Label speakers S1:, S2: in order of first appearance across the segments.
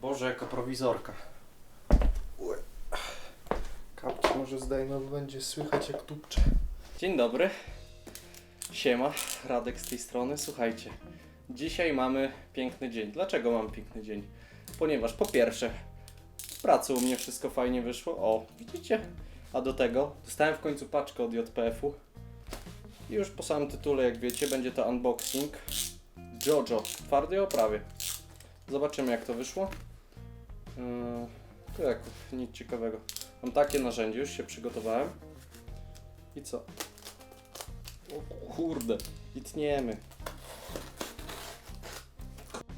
S1: Boże, jaka prowizorka. Kapcie może zdejmę, bo będzie słychać jak tupcze. Dzień dobry. Siema, Radek z tej strony. Słuchajcie, dzisiaj mamy piękny dzień. Dlaczego mamy piękny dzień? Ponieważ po pierwsze, w pracy u mnie wszystko fajnie wyszło. O, widzicie? A do tego dostałem w końcu paczkę od JPF-u. I już po samym tytule, jak wiecie, będzie to unboxing JoJo w twardej oprawie. Zobaczymy jak to wyszło. Yy, to jak nic ciekawego. Mam takie narzędzie, już się przygotowałem. I co? O kurde, i tniemy.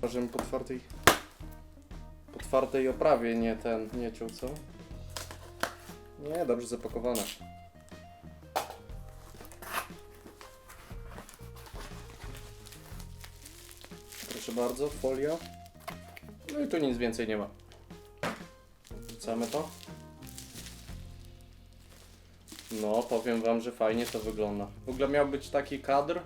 S1: Żebym po twardej... Po twardej oprawie nie ten, nie ciął, co? Nie, dobrze zapakowane. Proszę bardzo, folia. No i tu nic więcej nie ma. Wrzucamy to. No, powiem wam, że fajnie to wygląda. W ogóle miał być taki kadr,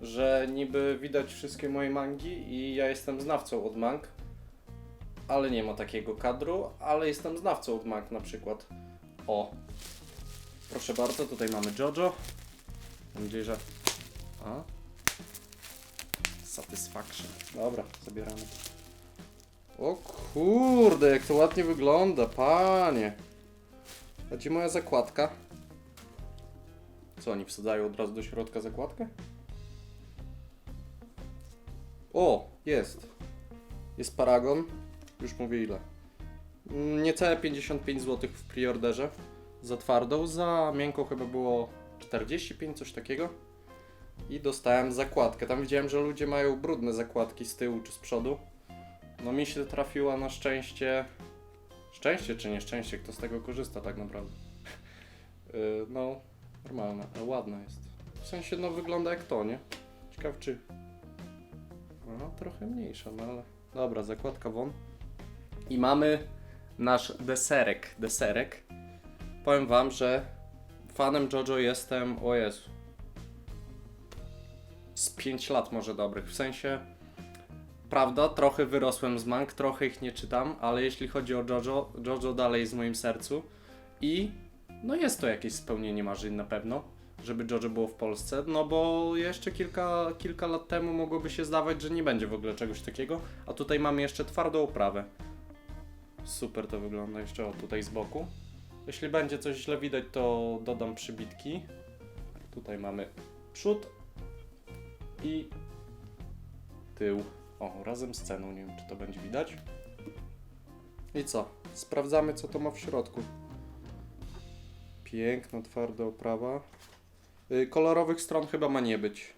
S1: że niby widać wszystkie moje mangi i ja jestem znawcą od mang. Ale nie ma takiego kadru, ale jestem znawcą od mang na przykład. O. Proszę bardzo, tutaj mamy JoJo. Mam nadzieję, że... A? Satisfaction. Dobra, zabieramy. O kurde, jak to ładnie wygląda, panie. A gdzie moja zakładka? Co, oni wsadzają od razu do środka zakładkę? O, jest. Jest paragon. Już mówię ile. Mm, Niecałe 55 zł w preorderze. Za twardą, za miękką chyba było 45, coś takiego. I dostałem zakładkę. Tam widziałem, że ludzie mają brudne zakładki z tyłu czy z przodu. No mi się trafiła na szczęście. Szczęście czy nieszczęście? Kto z tego korzysta tak naprawdę? Yy, no, normalne, ale ładna jest. W sensie, no wygląda jak to, nie? Ciekaw czy... No, trochę mniejsza, no ale... Dobra, zakładka won. I mamy nasz deserek. Deserek. Powiem wam, że fanem JoJo jestem, o Jezu, z 5 lat może dobrych. W sensie, prawda, trochę wyrosłem z mang, trochę ich nie czytam, ale jeśli chodzi o JoJo, JoJo dalej jest w moim sercu i no jest to jakieś spełnienie marzeń na pewno, żeby JoJo było w Polsce, no bo jeszcze kilka, kilka lat temu mogłoby się zdawać, że nie będzie w ogóle czegoś takiego, a tutaj mamy jeszcze twardą oprawę. Super to wygląda jeszcze o tutaj z boku. Jeśli będzie coś źle widać, to dodam przybitki. Tutaj mamy przód, i tył. O, razem z ceną, nie wiem czy to będzie widać. I co? Sprawdzamy co to ma w środku. Piękna, twarda oprawa. Y, kolorowych stron chyba ma nie być.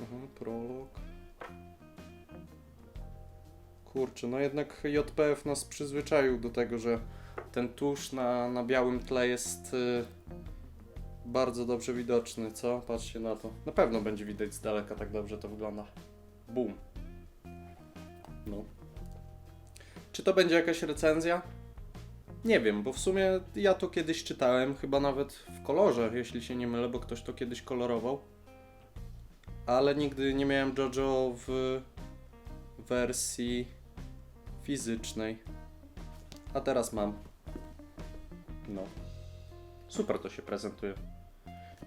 S1: Mhm, prolog. Kurczę, no jednak JPF nas przyzwyczaił do tego, że ten tusz na, na białym tle jest y, bardzo dobrze widoczny, co? Patrzcie na to. Na pewno będzie widać z daleka, tak dobrze to wygląda. Boom. No. Czy to będzie jakaś recenzja? Nie wiem, bo w sumie ja to kiedyś czytałem, chyba nawet w kolorze, jeśli się nie mylę, bo ktoś to kiedyś kolorował. Ale nigdy nie miałem JoJo w wersji fizycznej. A teraz mam. No. Super to się prezentuje.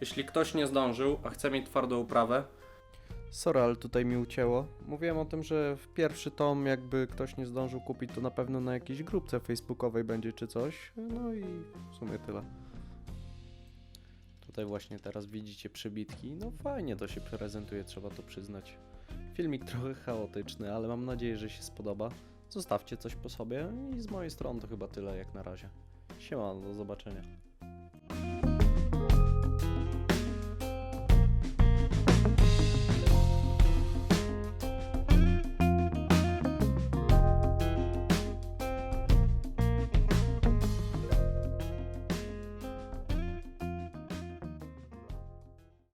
S1: Jeśli ktoś nie zdążył, a chce mieć twardą uprawę. Sorry, ale tutaj mi ucięło. Mówiłem o tym, że w pierwszy tom, jakby ktoś nie zdążył kupić, to na pewno na jakiejś grupce facebookowej będzie czy coś. No i w sumie tyle. Tutaj właśnie teraz widzicie przybitki. No fajnie to się prezentuje, trzeba to przyznać. Filmik trochę chaotyczny, ale mam nadzieję, że się spodoba. Zostawcie coś po sobie i z mojej strony to chyba tyle jak na razie. Siema, do zobaczenia.